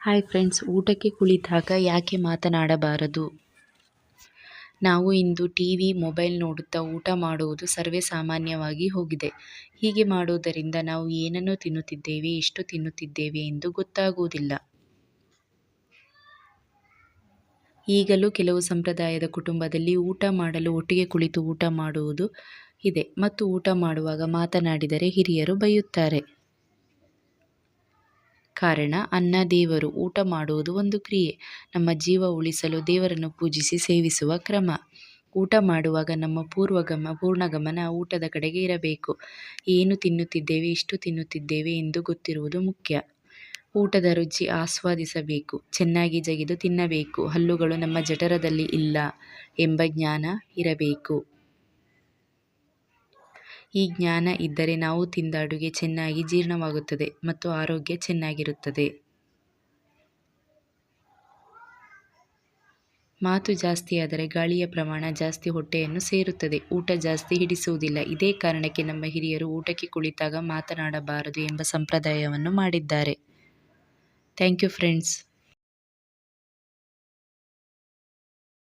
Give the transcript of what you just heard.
Hi friends, ಊಟಕ್ಕೆ ಕುಳಿತಾಗ ಯಾಕೆ ಮಾತನಾಡಬಾರದು? ನಾವು ಇಂದು ಟಿ ವಿ ಮೊಬೈಲ್ ನೋಡುತ್ತಾ ಊಟ ಮಾಡುವುದು ಸರ್ವೇ ಸಾಮಾನ್ಯವಾಗಿ ಹೋಗಿದೆ. ಹೀಗೆ ಮಾಡುವುದರಿಂದ ನಾವು ಏನನ್ನು ತಿನ್ನುತ್ತಿದ್ದೇವೆ, ಎಷ್ಟು ತಿನ್ನುತ್ತಿದ್ದೇವೆ ಎಂದು ಗೊತ್ತಾಗುವುದಿಲ್ಲ. ಈಗಲೂ ಕೆಲವು ಸಂಪ್ರದಾಯದ ಕುಟುಂಬದಲ್ಲಿ ಊಟ ಮಾಡಲು ಒಟ್ಟಿಗೆ ಕುಳಿತು ಊಟ ಮಾಡುವುದು ಇದೆ. ಮತ್ತು ಊಟ ಮಾಡುವಾಗ ಮಾತನಾಡಿದರೆ ಹಿರಿಯರು ಬೈಯುತ್ತಾರೆ. ಕಾರಣ ಅನ್ನ ದೇವರು ಊಟ ಮಾಡುವುದು ಒಂದು ಕ್ರಿಯೆ. ನಮ್ಮ ಜೀವ ಉಳಿಸಲು ದೇವರನ್ನು ಪೂಜಿಸಿ ಸೇವಿಸುವ ಕ್ರಮ. ಊಟ ಮಾಡುವಾಗ ನಮ್ಮ ಪೂರ್ವಗಮ, ಪೂರ್ಣಗಮನ ಊಟದ ಕಡೆಗೆ ಇರಬೇಕು. ಏನು ತಿನ್ನುತ್ತಿದ್ದೇವೆ, ಇಷ್ಟು ತಿನ್ನುತ್ತಿದ್ದೇವೆ ಎಂದು ಗೊತ್ತಿರುವುದು ಮುಖ್ಯ. ಊಟದ ರುಚಿ ಆಸ್ವಾದಿಸಬೇಕು, ಚೆನ್ನಾಗಿ ಜಗಿದು ತಿನ್ನಬೇಕು. ಹಲ್ಲುಗಳು ನಮ್ಮ ಜಠರದಲ್ಲಿ ಇಲ್ಲ ಎಂಬ ಜ್ಞಾನ ಇರಬೇಕು. ಈ ಜ್ಞಾನ ಇದ್ದರೆ ನಾವು ತಿಂದ ಅಡುಗೆ ಚೆನ್ನಾಗಿ ಜೀರ್ಣವಾಗುತ್ತದೆ ಮತ್ತು ಆರೋಗ್ಯ ಚೆನ್ನಾಗಿರುತ್ತದೆ. ಮಾತು ಜಾಸ್ತಿಯಾದರೆ ಗಾಳಿಯ ಪ್ರಮಾಣ ಜಾಸ್ತಿ ಹೊಟ್ಟೆಯನ್ನು ಸೇರುತ್ತದೆ. ಊಟ ಜಾಸ್ತಿ ಹಿಡಿಸುವುದಿಲ್ಲ. ಇದೇ ಕಾರಣಕ್ಕೆ ನಮ್ಮ ಹಿರಿಯರು ಊಟಕ್ಕೆ ಕುಳಿತಾಗ ಮಾತನಾಡಬಾರದು ಎಂಬ ಸಂಪ್ರದಾಯವನ್ನು ಮಾಡಿದ್ದಾರೆ. Thank you friends.